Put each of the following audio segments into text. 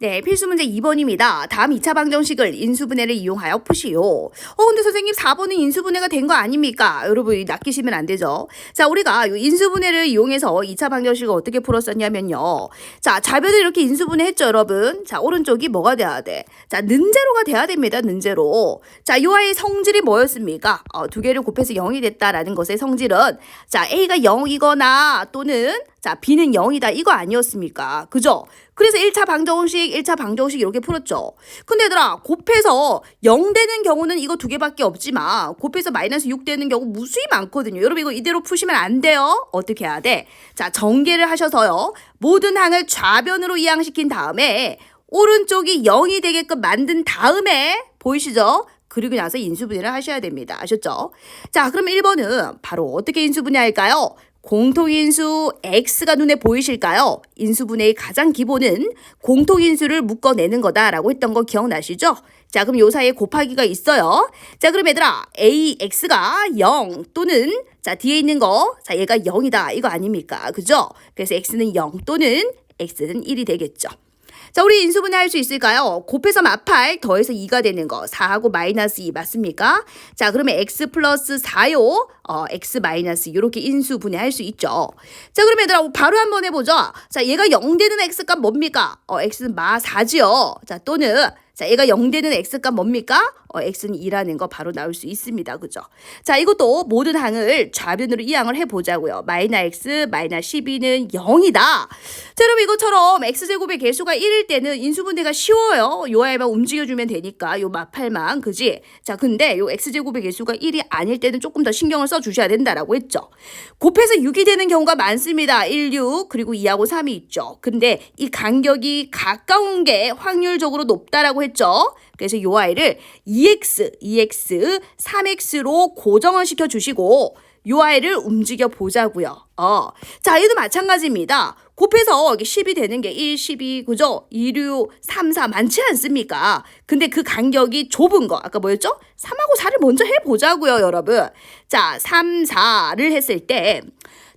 네, 필수 문제 2번입니다. 다음 2차 방정식을 인수분해를 이용하여 푸시오. 어, 근데 선생님 4번은 인수분해가 된 거 아닙니까? 여러분, 낚이시면 안 되죠. 자, 우리가 이 인수분해를 이용해서 2차 방정식을 어떻게 풀었었냐면요. 자, 좌변을 이렇게 인수분해 했죠, 여러분? 자, 오른쪽이 뭐가 돼야 돼? 자, 는제로가 돼야 됩니다, 는제로. 자, 요 아이의 성질이 뭐였습니까? 어, 두 개를 곱해서 0이 됐다라는 것의 성질은 자, A가 0이거나 또는 자, B는 0이다. 이거 아니었습니까? 그죠? 그래서 1차 방정식, 1차 방정식 이렇게 풀었죠. 근데 얘들아, 곱해서 0 되는 경우는 이거 두 개밖에 없지만, 곱해서 마이너스 6 되는 경우 무수히 많거든요. 여러분, 이거 이대로 푸시면 안 돼요. 어떻게 해야 돼? 자, 전개를 하셔서요. 모든 항을 좌변으로 이항시킨 다음에, 오른쪽이 0이 되게끔 만든 다음에, 보이시죠? 그리고 나서 인수분해를 하셔야 됩니다. 아셨죠? 자, 그럼 1번은 바로 어떻게 인수분해할까요? 공통인수 x가 눈에 보이실까요? 인수분해의 가장 기본은 공통인수를 묶어내는 거다라고 했던 거 기억나시죠? 자, 그럼 요 사이에 곱하기가 있어요. 자, 그럼 얘들아, ax가 0 또는 자, 뒤에 있는 거, 자, 얘가 0이다. 이거 아닙니까? 그죠? 그래서 x는 0 또는 x는 1이 되겠죠. 자, 우리 인수분해 할 수 있을까요? 곱해서 마팔 더해서 2가 되는 거. 4하고 마이너스 2 맞습니까? 자, 그러면 x 플러스 4요. 어, x 마이너스 이렇게 인수 분해 할 수 있죠. 자, 그럼 얘들아 바로 한번 해보죠. 자, 얘가 0 되는 x값 뭡니까? 어, x는 마 4지요. 자, 또는 자, 얘가 0 되는 x값 뭡니까? 어, x는 2라는 거 바로 나올 수 있습니다. 그죠? 자, 이것도 모든 항을 좌변으로 이항을 해보자고요. 마이너 x, 마이너 12는 0이다. 자, 여러분 이것처럼 x제곱의 개수가 1일 때는 인수분해가 쉬워요. 요 아이만 움직여주면 되니까 요 마팔만, 그지? 자, 근데 요 x제곱의 개수가 1이 아닐 때는 조금 더 신경을 써 주셔야 된다라고 했죠. 곱해서 6이 되는 경우가 많습니다. 1, 6, 그리고 2하고 3이 있죠. 근데 이 간격이 가까운 게 확률적으로 높다라고 했죠. 그래서 요 아이를 2x, 2x, 3x로 고정을 시켜 주시고 요 아이를 움직여 보자고요. 어. 자, 얘도 마찬가지입니다. 곱해서 이게 10이 되는 게 1, 12, 그죠? 2, 6, 3, 4 많지 않습니까? 근데 그 간격이 좁은 거. 아까 뭐였죠? 3하고 4를 먼저 해보자고요, 여러분. 자, 3, 4를 했을 때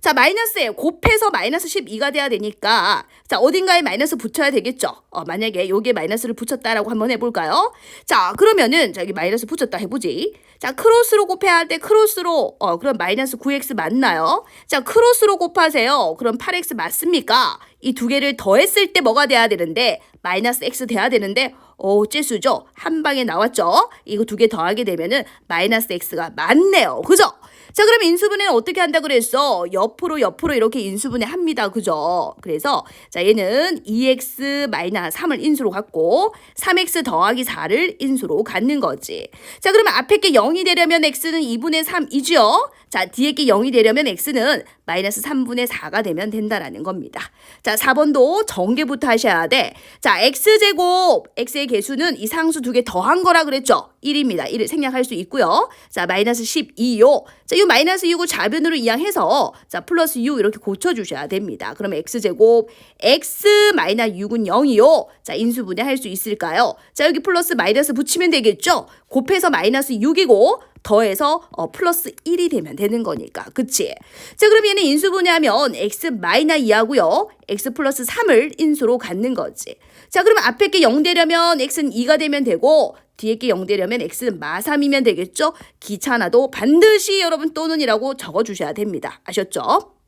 자, 마이너스에 곱해서 마이너스 12가 돼야 되니까 자, 어딘가에 마이너스 붙여야 되겠죠. 어, 만약에 여기에 마이너스를 붙였다라고 한번 해볼까요? 자, 그러면은 자, 여기 마이너스 붙였다 해보지. 자, 크로스로 곱해야 할 때 크로스로 어, 그럼 마이너스 9x 맞나요? 자, 크로스로 곱하세요. 그럼 8x 맞습니까? 이 두 개를 더했을 때 뭐가 돼야 되는데 마이너스 x 돼야 되는데 어, 째수죠? 한 방에 나왔죠? 이거 두 개 더하게 되면은 마이너스 x가 맞네요. 그죠? 자, 그럼 인수분해는 어떻게 한다 그랬어? 옆으로 옆으로 이렇게 인수분해 합니다. 그죠? 그래서 자, 얘는 2x 마이너스 3을 인수로 갖고 3x 더하기 4를 인수로 갖는 거지. 자, 그러면 앞에 게 0이 되려면 x는 2분의 3이죠? 자, 뒤에 게 0이 되려면 x는 마이너스 3분의 4가 되면 된다라는 겁니다. 자, 4번도 전개부터 하셔야 돼. 자, x제곱, x의 개수는 이 상수 두 개 더한 거라 그랬죠? 1입니다. 1을 생략할 수 있고요. 자, 마이너스 12요. 자, 이 마이너스 6을 좌변으로 이항해서 자, 플러스 6 이렇게 고쳐주셔야 됩니다. 그러면 x제곱, x 마이너스 6은 0이요. 자, 인수분해 할 수 있을까요? 자, 여기 플러스 마이너스 붙이면 되겠죠? 곱해서 마이너스 6이고, 더해서 어, 플러스 1이 되면 되는 거니까. 그치? 자, 그럼 얘는 인수분해하면 x 마이너 2하고요. x 플러스 3을 인수로 갖는 거지. 자, 그러면 앞에 게 0 되려면 x는 2가 되면 되고 뒤에 게 0 되려면 x는 마 3이면 되겠죠? 귀찮아도 반드시 여러분 또는이라고 적어주셔야 됩니다. 아셨죠?